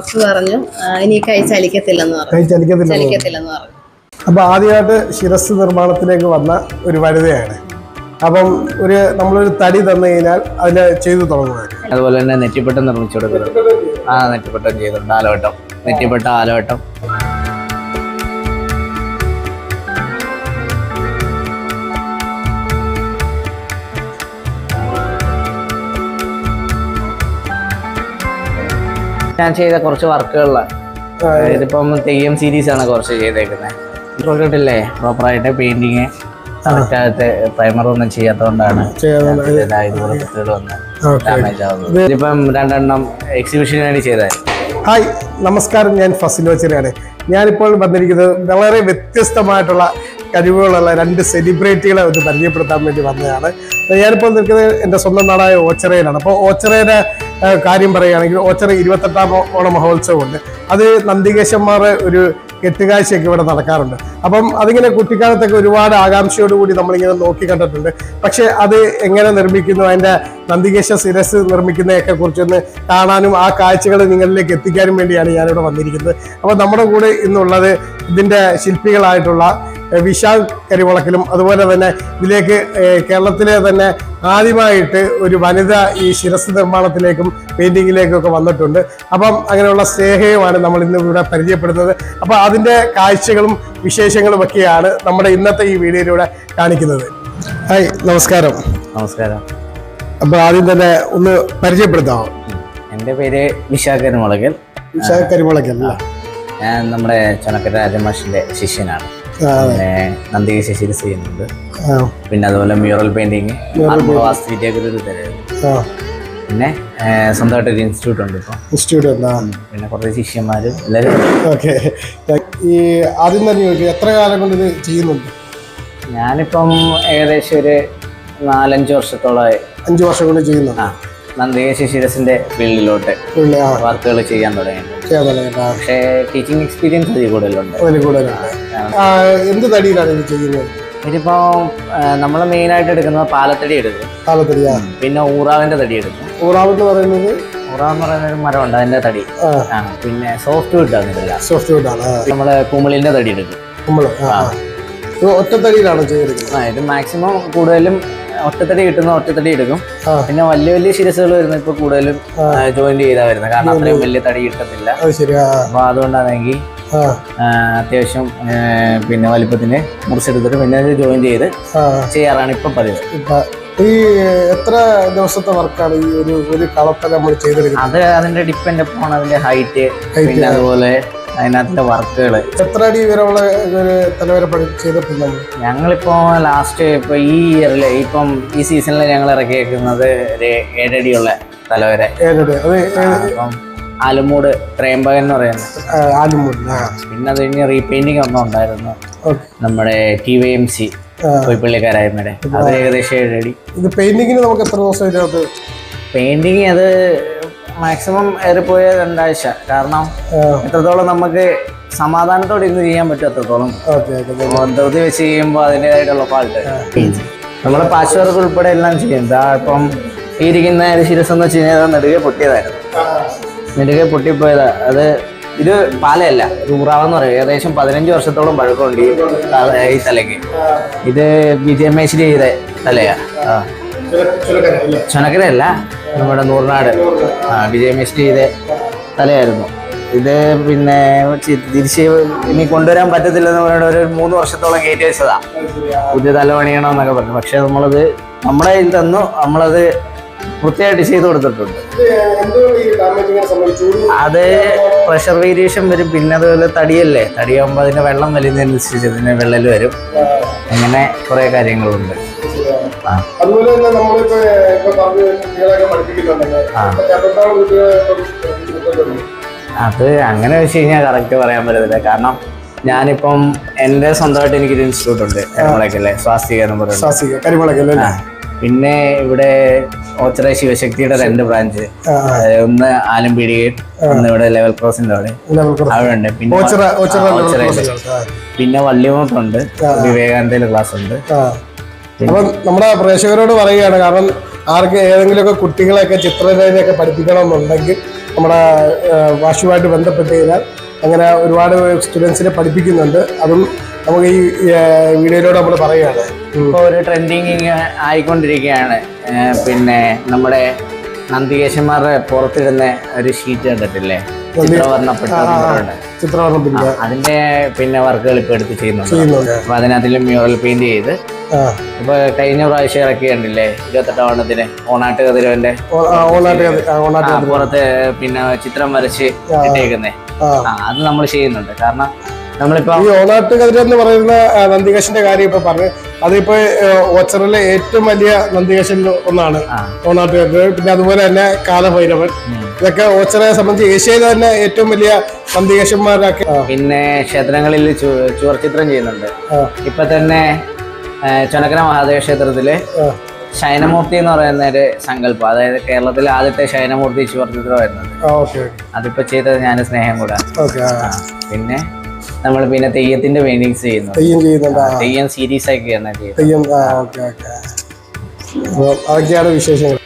Doctor പറഞ്ഞു ഇനി കൈ ചലിക്കത്തില്ലെന്ന് പറഞ്ഞു. കൈ ചലിക്കത്തില്ല ചലിക്കത്തില്ലെന്ന് പറഞ്ഞു. അപ്പൊ ആദ്യമായിട്ട് ശിരസ് നിർമ്മാണത്തിലേക്ക് വന്ന ഒരു വനിതയാണ്. അപ്പം ഒരു നമ്മളൊരു തടി തന്നു കഴിഞ്ഞാൽ അതിന് ചെയ്തു തുടങ്ങുന്നത് അതുപോലെ തന്നെ നെറ്റിപ്പട്ടം നിർമ്മിച്ചു കൊടുക്കുന്നത് ആ നെറ്റിപ്പട്ടം ചെയ്തിട്ടുണ്ട് ആലവട്ടം നെറ്റിപ്പട്ട ആലവട്ടം ഞാൻ ചെയ്ത കുറച്ച് വർക്കുകളിലാണ് ഇതിപ്പം തെയ്യം സീരീസ് ആണ് കുറച്ച് ചെയ്തേക്കുന്നത് കേട്ടില്ലേ പ്രോപ്പറായിട്ട് പെയിന്റിങ് കറക്റ്റായിട്ട് പ്രൈമർ ഒന്നും ചെയ്യാത്തതുകൊണ്ടാണ് ഇതുപോലെ വന്ന് ഡാമേജ് ആവുന്നത്. ഇതിപ്പം രണ്ടെണ്ണം എക്സിബിഷന് വേണ്ടി ചെയ്തായിരുന്നു ഹായ് നമസ്കാരം. ഞാൻ ഫസിൽ ഫസിലോച്ചനാണ് ഞാനിപ്പോൾ വന്നിരിക്കുന്നത് വളരെ വ്യത്യസ്തമായിട്ടുള്ള കഴിവുകളുള്ള രണ്ട് സെലിബ്രിറ്റികളെ ഒന്ന് പരിചയപ്പെടുത്താൻ വേണ്ടി വന്നതാണ്. ഞാനിപ്പോൾ നിൽക്കുന്നത് എന്റെ സ്വന്തം നാടായ ഓച്ചറയിലാണ്. അപ്പോൾ ഓച്ചറയുടെ കാര്യം പറയുകയാണെങ്കിൽ ഓച്ചറ ഇരുപത്തെട്ടാം ഓണ മഹോത്സവമുണ്ട്. അത് നന്ദികേശന്മാർ ഒരു കെട്ടുകാഴ്ചയൊക്കെ ഇവിടെ നടക്കാറുണ്ട്. അപ്പം അതിങ്ങനെ കുട്ടിക്കാലത്തൊക്കെ ഒരുപാട് ആകാംക്ഷയോടുകൂടി നമ്മളിങ്ങനെ നോക്കി കണ്ടിട്ടുണ്ട്. പക്ഷേ അത് എങ്ങനെ നിർമ്മിക്കുന്നു അതിന്റെ നന്ദികേശ സിരസ് നിർമ്മിക്കുന്നതൊക്കെ കുറിച്ചൊന്ന് കാണാനും ആ കാഴ്ചകൾ നിങ്ങളിലേക്ക് എത്തിക്കാനും വേണ്ടിയാണ് ഞാനിവിടെ വന്നിരിക്കുന്നത്. അപ്പോൾ നമ്മുടെ കൂടെ ഇന്നുള്ളത് ഇതിന്റെ ശില്പികളായിട്ടുള്ള വിശാൽ കരിവളക്കിലും അതുപോലെ തന്നെ ഇതിലേക്ക് കേരളത്തിലെ തന്നെ ആദ്യമായിട്ട് ഒരു വനിത ഈ ശിരസ് നിർമ്മാണത്തിലേക്കും പെയിന്റിങ്ങിലേക്കും ഒക്കെ വന്നിട്ടുണ്ട്. അപ്പം അങ്ങനെയുള്ള സ്നേഹയുമാണ് നമ്മൾ ഇന്ന് ഇവിടെ പരിചയപ്പെടുന്നത് അപ്പം അതിന്റെ കാഴ്ചകളും വിശേഷങ്ങളും ഒക്കെയാണ് നമ്മുടെ ഇന്നത്തെ ഈ വീഡിയോയിലൂടെ കാണിക്കുന്നത്. ഹായ് നമസ്കാരം. നമസ്കാരം. അപ്പോൾ ആദ്യം തന്നെ ഒന്ന് പരിചയപ്പെടുത്താമോ എന്റെ പേര് വിശാഖ കരിമുളകൽ വിശാൽ കരിമുളകൽ ഞാൻ നമ്മുടെ ചണക്കര രാജമാഷിന്റെ ശിഷ്യനാണ്. പിന്നെ നന്ദി ശിരസ് ചെയ്യുന്നുണ്ട് പിന്നെ അതുപോലെ മ്യൂറൽ പെയിന്റിങ് ആ. പിന്നെ സ്വന്തമായിട്ട് ഒരു ഇൻസ്റ്റിറ്റ്യൂട്ട് ഉണ്ട് ഇപ്പോൾ ഇൻസ്റ്റിറ്റ്യൂട്ട് പിന്നെ കുറച്ച് ശിഷ്യന്മാരും എല്ലാവരും ഓക്കെ. ഈ ആദ്യം തന്നെ ചോദിക്കും എത്ര കാലം കൊണ്ട് ഇത് ചെയ്യുന്നുണ്ട്? ഞാനിപ്പം ഏകദേശം ഒരു നാലഞ്ച് വർഷത്തോളമായി. അഞ്ച് വർഷം കൊണ്ട് ചെയ്യുന്നുണ്ട്. നന്ദികേശ ശിരസിന്റെ ഫീൽഡിലോട്ട് വർക്കുകൾ ചെയ്യാൻ തുടങ്ങി. പക്ഷേ ടീച്ചിങ് എക്സ്പീരിയൻസ് അതിൽ കൂടുതലുണ്ട്. എന്ത് തടിയിലാണ് ചെയ്യുന്നത്? ഇതിപ്പോ നമ്മൾ മെയിൻ ആയിട്ട് എടുക്കുന്നത് പാലത്തടി എടുക്കും. പിന്നെ ഊറാവിന്റെ തടി എടുക്കും. ഊറാവ് എന്ന് പറയുന്നത്? ഊറാവ് എന്ന് പറയുന്ന ഒരു മരമുണ്ട് അതിന്റെ തടി. പിന്നെ സോഫ്റ്റ് വുഡ് ആണ് സോഫ്റ്റ് വുഡ് ആണ് നമ്മൾ കുമിളിന്റെ തടി എടുക്കും. ഒറ്റ തടിയിലാണ് ഒറ്റത്തടിയിലാണ് ചെയ്തെടുക്കുന്നത് ഇത് മാക്സിമം കൂടുതലും ഒറ്റത്തടി കിട്ടുന്ന ഒറ്റത്തടി എടുക്കും. പിന്നെ വലിയ വലിയ ശിരസുകൾ വരുന്ന ഇപ്പൊ കൂടുതലും ജോയിന്റ് ചെയ്താ വരുന്നത്. കാരണം അത്രയും വലിയ തടി കിട്ടത്തില്ല. അപ്പൊ അതുകൊണ്ടാണെങ്കിൽ അത്യാവശ്യം പിന്നെ വലിപ്പത്തിന് മുറിച്ചെടുത്തിട്ട് പിന്നെ അത് ജോയിൻ ചെയ്ത് ചെയ്യാറാണ് ഇപ്പൊ പതിവ്. ഈ എത്ര ദിവസത്തെ വർക്കാണ് ഈ ഒരു ഒരു നമ്മൾ ചെയ്തെടുക്കുന്നത്? അത് അതിന്റെ ഡിപ്പെൻഡ് അപ്പോൾ അതിന്റെ ഹൈറ്റ് പിന്നെ അതുപോലെ അതിനകത്തെ വർക്കുകൾ എത്ര അടി വരെയുള്ള തലവരെ ചെയ്തിട്ടുണ്ട് ഞങ്ങളിപ്പോ ലാസ്റ്റ് ഇപ്പൊ ഈ ഇയറിൽ ഇപ്പം ഈ സീസണിൽ ഞങ്ങൾ ഇറക്കിയേക്കുന്നത് ഒരു ഏഴടിയുള്ള തലവരെ. അപ്പം ആലുമൂട് ത്രയംബകൻ എന്ന് പറയുന്നത് പിന്നെ അത് കഴിഞ്ഞ് റീപെയിന്റിങ് ഒന്നും ഉണ്ടായിരുന്നു. നമ്മുടെ ടി വൈ എം സി ആ. കോയിപ്പള്ളിക്കാരായ്മയുടെ അത് ഏകദേശം ഏഴടി. ഇത് പെയിന്റിങ്ങിന് നമുക്ക് എത്ര ദിവസം പെയിന്റിങ് അത് മാക്സിമം ഏറിപ്പോയ രണ്ടാഴ്ച. കാരണം എത്രത്തോളം നമുക്ക് സമാധാനത്തോടെ ഇന്ന് ചെയ്യാൻ പറ്റും അത്രത്തോളം. ധൃതി വെച്ച് ചെയ്യുമ്പോൾ അതിന്റെതായിട്ടുള്ള ഫാൾട്ട് നമ്മൾ പാച്ച് വർക്ക് ഉൾപ്പെടെ എല്ലാം ചെയ്യും. ദാ ഇപ്പം ഈ ഇരിക്കുന്ന ശിരസ് എന്ന് വെച്ച് കഴിഞ്ഞാൽ നെടുകെ പൊട്ടിയതായിരുന്നു. നെടുകെ പൊട്ടിപ്പോയതാ. അത് ഇത് പാലയല്ല ഇത് ഉറാവെന്ന് പറയും. ഏകദേശം പതിനഞ്ച് വർഷത്തോളം പഴക്കമുണ്ട് ഈ തല- ഈ തലയ്ക്ക്. ഇത് വിജയമേശ്വരി ചെയ്ത തലയാ. ആ. ചുനക്കരയല്ല നമ്മുടെ നൂറിനാട് ആ വിജയമേശ്വരി ചെയ്ത തലയായിരുന്നു. ഇത് പിന്നെ തിരിച്ച് ഇനി കൊണ്ടുവരാൻ പറ്റത്തില്ലെന്ന് പറഞ്ഞിട്ട് ഒരു മൂന്ന് വർഷത്തോളം കയറ്റി വെച്ചതാ. പുതിയ തല പണിയണമെന്നൊക്കെ പറഞ്ഞു. പക്ഷെ നമ്മളത് നമ്മുടെ കയ്യിൽ തന്നു. നമ്മളത് വൃത്തിയായിട്ട് ചെയ്തു കൊടുത്തിട്ടുണ്ട്. അത് പ്രഷർ വേരിയേഷൻ വരും. പിന്നെ അതുപോലെ തടിയല്ലേ? തടിയാകുമ്പോൾ അതിന്റെ വെള്ളം വലിയ ഇതിന് വെള്ളൽ വരും. അങ്ങനെ കുറേ കാര്യങ്ങളുണ്ട്. അതുപോലെ തന്നെ നമ്മളിപ്പോ ഇപ്പൊ പറഞ്ഞു കുട്ടികളെയൊക്കെ പഠിപ്പിക്കുന്നുണ്ടല്ലോ. ആ. ഇപ്പൊ എത്രത്തോളം കുട്ടികളെ പഠിപ്പിക്കുന്നുണ്ട്? അത് അങ്ങനെ വെച്ച് കഴിഞ്ഞാൽ കറക്റ്റ് പറയാൻ പറ്റത്തില്ല. കാരണം ഞാനിപ്പം എന്റെ സ്വന്തമായിട്ട് എനിക്കൊരു ഇൻസ്റ്റിറ്റ്യൂട്ട് ഉണ്ട് കരിമുളക്കല്ലേ സ്വാസ്തിക എന്ന് പറയുന്നത്. പിന്നെ ഇവിടെ ഓച്ചറ ശിവശക്തിയുടെ രണ്ട് ബ്രാഞ്ച് ഒന്ന് ആലമ്പിടിയും ഒന്ന് ഇവിടെ ലെവൽ ക്രോസിന്റെ അവിടെ. അവിടെ ഉണ്ട്. പിന്നെ ഓച്ചിറ. പിന്നെ വള്ളിമുഖത്തുണ്ട് വിവേകാനന്ദയിലെ ക്ലാസ് ഉണ്ട്. അപ്പം നമ്മുടെ പ്രേക്ഷകരോട് പറയുകയാണ് കാരണം ആർക്ക് ഏതെങ്കിലുമൊക്കെ കുട്ടികളെയൊക്കെ ചിത്രരചനയൊക്കെ പഠിപ്പിക്കണമെന്നുണ്ടെങ്കിൽ നമ്മുടെ വാശുവായിട്ട് ഭാഷയുമായിട്ട് ബന്ധപ്പെട്ട് കഴിഞ്ഞാൽ അങ്ങനെ ഒരുപാട് സ്റ്റുഡൻസിനെ പഠിപ്പിക്കുന്നുണ്ട്. അതും നമുക്ക് ഈ വീഡിയോയിലൂടെ നമ്മൾ പറയുകയാണ്. ഇപ്പോൾ ഒരു ട്രെൻഡിങ് ആയിക്കൊണ്ടിരിക്കുകയാണ്. പിന്നെ നമ്മുടെ നന്ദികേശന്മാരുടെ പുറത്തിടുന്ന ഒരു ഷീറ്റ് കണ്ടിട്ടില്ലേ? ചിത്രവർണപ്പെട്ട അതിന്റെ പിന്നെ വർക്കുകൾ ഇപ്പൊ എടുത്ത് ചെയ്യുന്നുണ്ട്. അപ്പൊ അതിനകത്തിൽ മ്യൂറൽ പെയിന്റ് ചെയ്ത് ഇപ്പൊ കഴിഞ്ഞ പ്രാവശ്യം ഇറക്കിയുണ്ടല്ലേ ഇരുപത്തെട്ടാം ഓണത്തിന്. ഓണാട്ട് കതിരവന്റെ? പുറത്ത് പിന്നെ ചിത്രം വരച്ച് ഇട്ടേക്കുന്നേ. അത് നമ്മൾ ചെയ്യുന്നുണ്ട്. കാരണം നമ്മളിപ്പോ ഈ ഓണാട്ട് പറയുന്ന നന്ദികേശന്റെ കാര്യം ഇപ്പൊ പറഞ്ഞു. അതിപ്പോ ഓച്ചറിലെ ഏറ്റവും വലിയ നന്ദികേശനിൽ ഒന്നാണ്. ഓണാട്ട് കതിര പിന്നെ അതുപോലെ തന്നെ കാലഭൈരവൻ. ഇതൊക്കെ ഓച്ചറെ സംബന്ധിച്ച് ഏഷ്യയിലെ തന്നെ ഏറ്റവും വലിയ നന്ദികേശന്മാരൊക്കെ. പിന്നെ ക്ഷേത്രങ്ങളിൽ ചുവർ ചിത്രം ചെയ്യുന്നുണ്ട്. ഇപ്പൊ തന്നെ ചുനക്കര മഹാദേവ ക്ഷേത്രത്തിൽ ശയനമൂർത്തി എന്ന് പറയുന്ന ഒരു സങ്കല്പം. അതായത് കേരളത്തിലെ ആദ്യത്തെ ശയനമൂർത്തി വരുന്നത് അതിപ്പോ ചെയ്തത് ഞാൻ സ്നേഹം കൂടെ. പിന്നെ നമ്മൾ പിന്നെ തെയ്യത്തിന്റെ പെയിന്റിങ്സ് ചെയ്യുന്നു. തെയ്യം സീരീസ് ആക്കിയാണ് ചെയ്യുന്നത്. അതൊക്കെയാണ് വിശേഷങ്ങൾ.